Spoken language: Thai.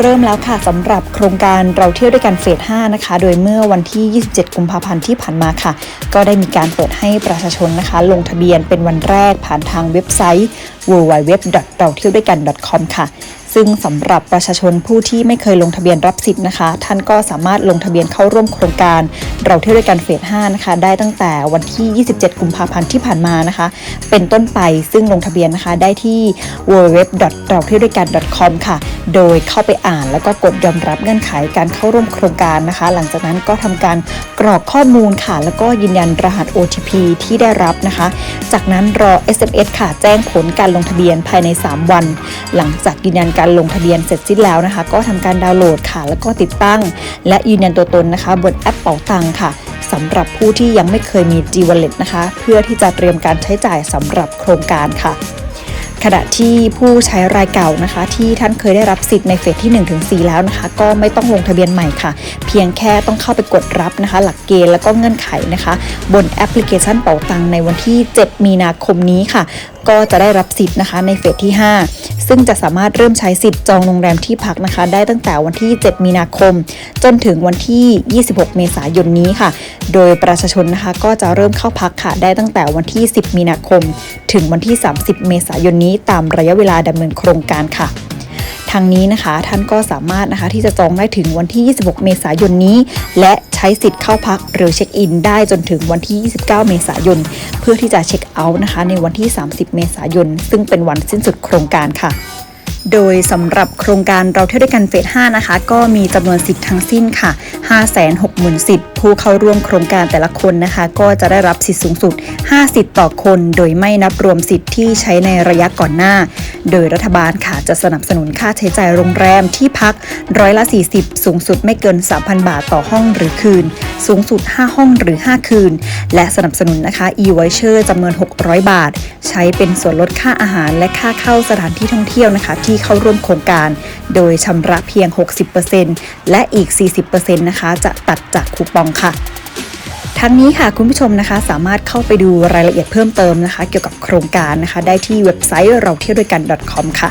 เริ่มแล้วค่ะสำหรับโครงการเราเที่ยวด้วยกันเฟส 5 นะคะ โดยเมื่อวันที่ 27 กุมภาพันธ์ที่ผ่านมาค่ะ ก็ได้มีการเปิดให้ประชาชนนะคะ ลงทะเบียนเป็นวันแรกผ่านทางเว็บไซต์ www. เราเที่ยวด้วยกัน .com ค่ะซึ่งสำหรับประชาชนผู้ที่ไม่เคยลงทะเบียนรับสิทธิ์นะคะ ท่านก็สามารถลงทะเบียนเข้าร่วมโครงการ เราเที่ยวด้วยกันเฟส 5 นะคะ ได้ตั้งแต่วันที่ 27 กุมภาพันธ์ที่ผ่านมานะคะ เป็นต้นไปซึ่งลงทะเบียนนะคะได้ที่ www. เราเที่ยวด้วยกัน .com ค่ะ โดยเข้าไปอ่านแล้วก็กดยอมรับเงื่อนไขการเข้าร่วมโครงการนะคะ หลังจากนั้นก็ทำการกรอกข้อมูลค่ะ แล้วก็ยืนยันรหัส OTP ที่ได้รับนะคะ จากนั้นรอ SMS ค่ะแจ้งผลการลงทะเบียนภายใน 3 วัน หลังจากยืนยันการลงทะเบียนเสร็จสิ้นแล้วนะคะ ก็ทำการดาวน์โหลดค่ะ แล้วก็ติดตั้ง และยืนยันตัวตนนะคะ บนแอปเป๋าตังค่ะสำหรับผู้ที่ยังไม่เคยมี G Wallet นะคะ เพื่อที่จะเตรียมการใช้จ่ายสำหรับโครงการค่ะ ขณะที่ผู้ใช้รายเก่านะคะ ที่ท่านเคยได้รับสิทธิ์ในเฟสที่1-4แล้วนะคะ ก็ไม่ต้องลงทะเบียนใหม่ค่ะ เพียงแค่ต้องเข้าไปกดรับนะคะ หลักเกณฑ์แล้วก็เงื่อนไขนะคะ บนแอปพลิเคชันเป๋าตังในวันที่ 7 มีนาคมนี้ค่ะ ก็จะได้รับสิทธิ์นะคะในเฟสที่ 5ซึ่งจะสามารถเริ่มใช้สิทธิ์จองโรงแรมที่พักนะคะ ได้ตั้งแต่วันที่ 7 มีนาคม จนถึงวันที่ 26 เมษายนนี้ค่ะ โดยประชาชนนะคะก็จะเริ่มเข้าพักค่ะ ได้ตั้งแต่วันที่ 10 มีนาคม ถึงวันที่ 30 เมษายนนี้ ตามระยะเวลาดำเนินโครงการค่ะทางนี้นะคะท่านก็สามารถนะคะที่จะจองได้ถึงวันที่ 26 เมษายนนี้ และใช้สิทธิ์เข้าพักหรือเช็คอินได้จนถึงวันที่ 29 เมษายน พื่อที่จะเช็คเอาท์นะคะ ในวันที่ 30 เมษายน ซึ่งเป็นวันสิ้นสุดโครงการค่ะ โดยสำหรับโครงการเราเที่ยวด้วยกันเฟส 5 นะคะ ก็มีจำนวนสิทธิ์ทั้งสิ้นค่ะ 560,000 สิทธิ์ ผู้เข้าร่วมโครงการแต่ละคนนะคะ ก็จะได้รับสิทธิ์สูงสุด 5 สิทธิ์ต่อคน โดยไม่นับรวมสิทธิ์ที่ใช้ในระยะก่อนหน้า โดยรัฐบาลค่ะจะสนับสนุนค่าใช้จ่ายโรงแรมที่พักร้อยละ 40 สูงสุดไม่เกิน 3,000 บาทต่อห้องหรือคืนสูงสุด 5 ห้องหรือ 5 คืน และสนับสนุนนะคะ e-voucher จำนวน 600 บาท ใช้เป็นส่วนลดค่าอาหารและค่าเข้าสถานที่ท่องเที่ยวนะคะ ที่เข้าร่วมโครงการ โดยชำระเพียง 60%และอีก 40%นะคะ จะตัดจากคูปองค่ะทั้งนี้ค่ะคุณผู้ชมนะคะสามารถเข้าไปดูรายละเอียดเพิ่มเติมนะคะ เกี่ยวกับโครงการนะคะ ได้ที่เว็บไซต์เราเที่ยวด้วยกัน .com ค่ะ